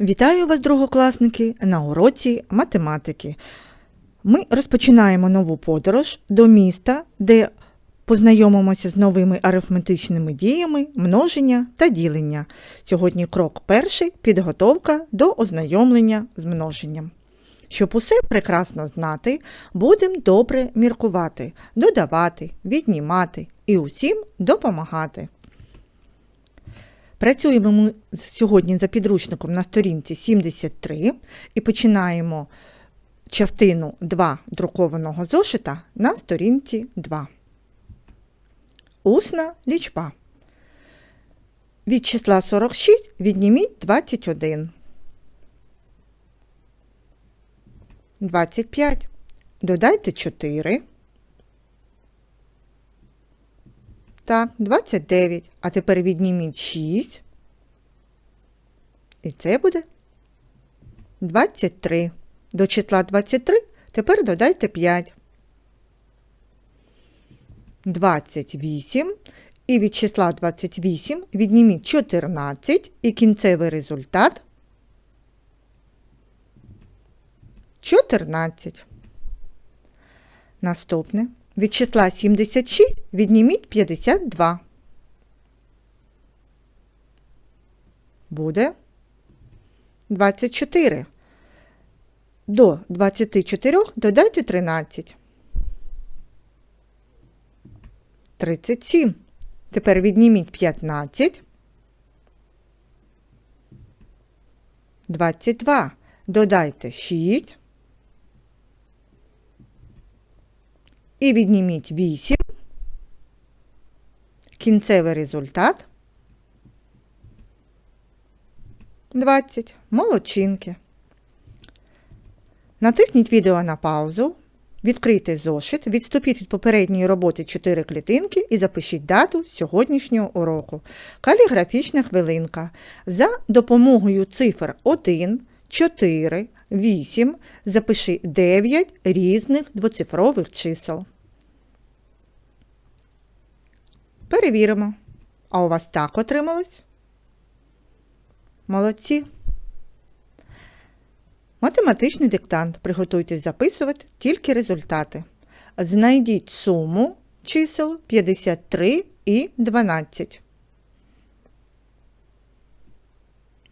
Вітаю вас, другокласники, на уроці математики. Ми розпочинаємо нову подорож до міста, де познайомимося з новими арифметичними діями, множення та ділення. Сьогодні крок перший підготовка до ознайомлення з множенням. Щоб усе прекрасно знати, будемо добре міркувати, додавати, віднімати і усім допомагати. Працюємо ми сьогодні за підручником на сторінці 73 і починаємо частину 2 друкованого зошита на сторінці 2. Усна лічба. Від числа 46 відніміть 21. 25. Додайте 4. Так, 29. А тепер відніміть 6. І це буде 23. До числа 23 тепер додайте 5. 28. І від числа 28 відніміть 14 і кінцевий результат 14. Наступне. Від числа 76 відніміть 52. Буде 24. До 24 додайте 13. 37. Тепер відніміть 15. 22. Додайте 6. І відніміть 8. Кінцевий результат 20. Молодчинки. Натисніть відео на паузу. Відкрийте зошит, відступіть від попередньої роботи 4 клітинки і запишіть дату сьогоднішнього уроку. Каліграфічна хвилинка. За допомогою цифр 1, 4, 8 запиши 9 різних двоцифрових чисел. Перевіримо. А у вас так отрималось? Молодці. Математичний диктант. Приготуйтесь записувати тільки результати. Знайдіть суму чисел 53 і 12.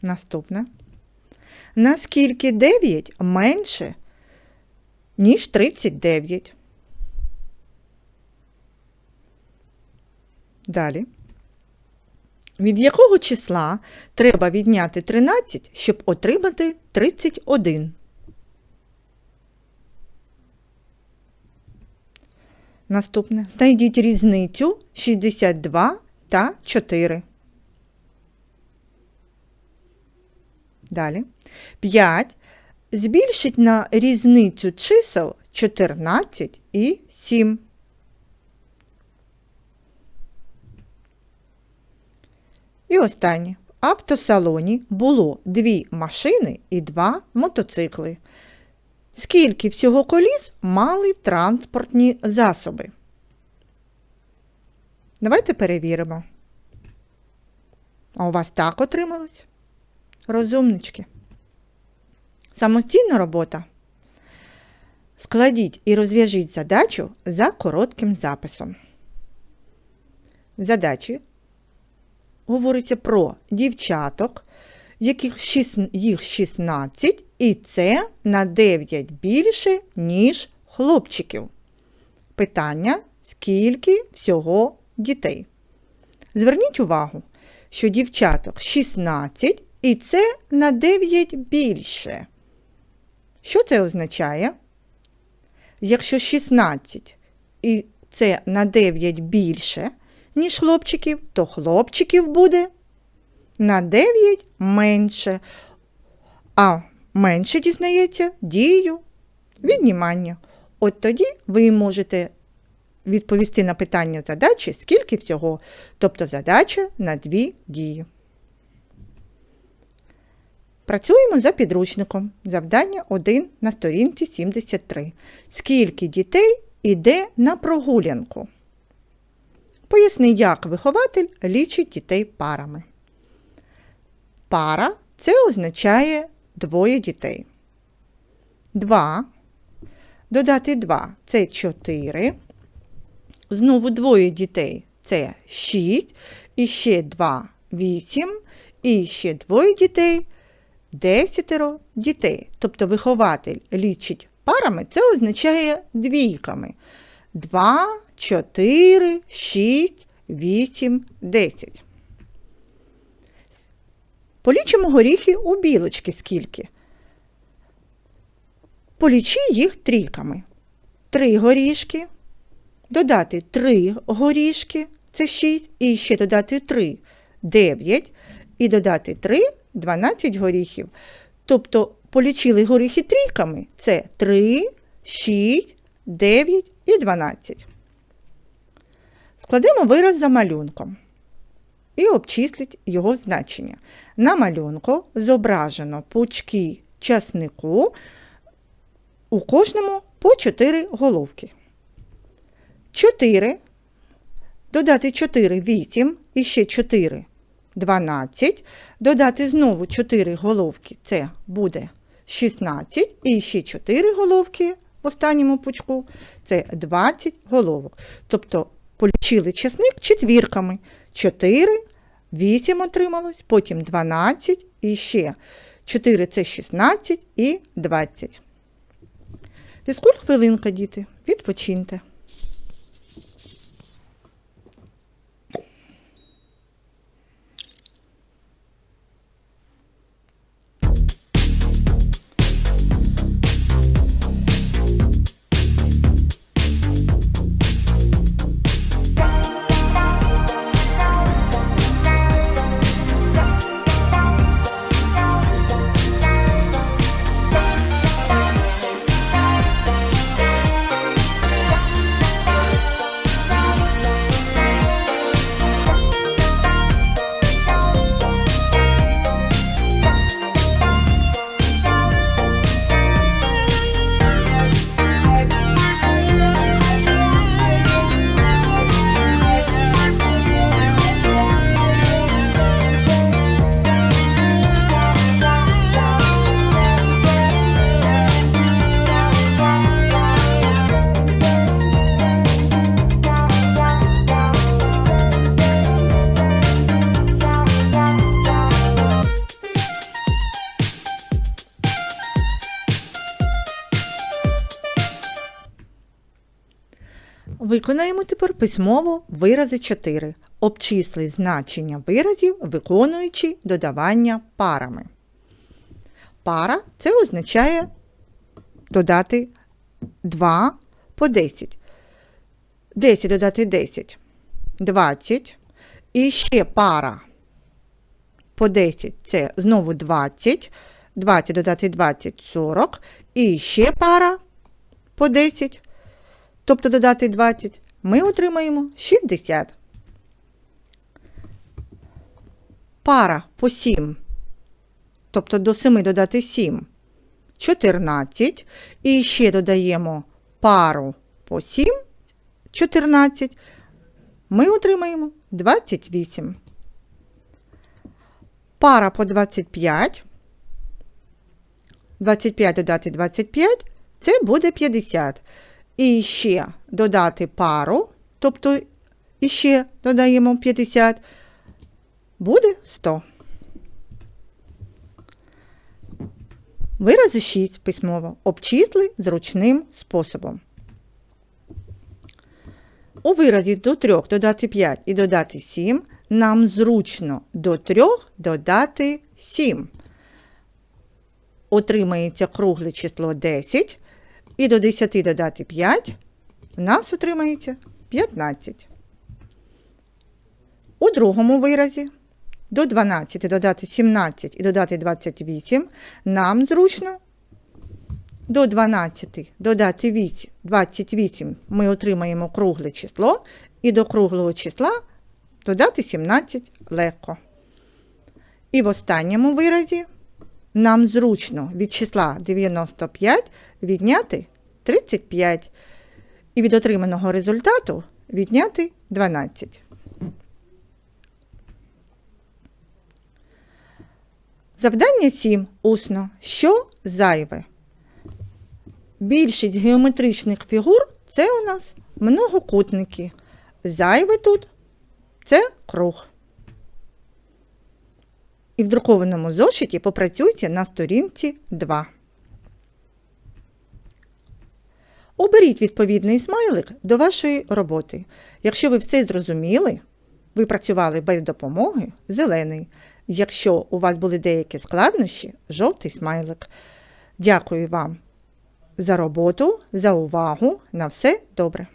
Наступне. Наскільки 9 менше, ніж 39? Далі. Від якого числа треба відняти 13, щоб отримати 31? Наступне. Знайдіть різницю 62 та 4. Далі. 5. Збільшить на різницю чисел 14 і 7. І останнє. В автосалоні було дві машини і два мотоцикли. Скільки всього коліс мали транспортні засоби? Давайте перевіримо. А у вас так отрималось? Розумнички. Самостійна робота. Складіть і розв'яжіть задачу за коротким записом. В задачі говориться про дівчаток, яких їх 16, і це на 9 більше, ніж хлопчиків. Питання, скільки всього дітей. Зверніть увагу, що дівчаток 16 і це на 9 більше. Що це означає? Якщо 16 і це на 9 більше, ніж хлопчиків, то хлопчиків буде на 9 менше. А менше дізнається дію віднімання. От тоді ви можете відповісти на питання задачі, скільки всього, тобто задача на дві дії. Працюємо за підручником. Завдання 1 на сторінці 73. Скільки дітей іде на прогулянку? Поясни, як вихователь лічить дітей парами. Пара це означає двоє дітей. 2. Додати 2 це 4. Знову двоє дітей це 6. І ще 2 8. І ще двоє дітей десятеро дітей. Тобто вихователь лічить парами, це означає двійками. 2, 4, 6, 8, 10. Полічимо горіхи у білочки скільки. Полічи їх трійками. Три горішки. Додати 3 горішки, це 6, і ще додати 3 9, і додати 3 12 горіхів. Тобто полічили горіхи трійками це 3, 6, 9 і 12. Складемо вираз за малюнком і обчисліть його значення. На малюнку зображено пучки часнику, у кожному по 4 головки. 4, додати 4 8 і ще 4 12, додати знову 4 головки, це буде 16, і ще 4 головки в останньому пучку це 20 головок. Тобто полічили часник четвірками. 4, 8 отрималось, потім 12 і ще 4 це 16 і 20. Фізкуль хвилинка, діти, відпочиньте. Виконаємо тепер письмово вирази 4. Обчисли значення виразів, виконуючи додавання парами. Пара це означає додати 2 по 10. 10 додати 10 20. І ще пара по 10 це знову 20. 20 додати 20 40. І ще пара по 10 тобто додати 20, ми отримаємо 60. Пара по 7, тобто до 7 додати 7, 14. І ще додаємо пару по 7, 14. Ми отримаємо 28. Пара по 25. 25 додати 25 це буде 50. І ще додати пару, тобто іще додаємо 50, буде 100. Вирази 6 письмово обчисли зручним способом. У виразі до 3 додати 5 і додати 7 нам зручно до 3 додати 7. Отримається кругле число 10. І до 10 додати 5, у нас отримається 15. У другому виразі до 12 додати 17 і додати 28 нам зручно. До 12 додати 28 ми отримаємо кругле число, і до круглого числа додати 17 легко. І в останньому виразі нам зручно від числа 95 відняти 35 і від отриманого результату відняти 12. Завдання 7. Усно. Що зайве? Більшість геометричних фігур це у нас многокутники. Зайве тут це круг. І в друкованому зошиті попрацюйте на сторінці 2. Оберіть відповідний смайлик до вашої роботи. Якщо ви все зрозуміли, ви працювали без допомоги зелений. Якщо у вас були деякі складнощі, жовтий смайлик. Дякую вам за роботу, за увагу. На все добре.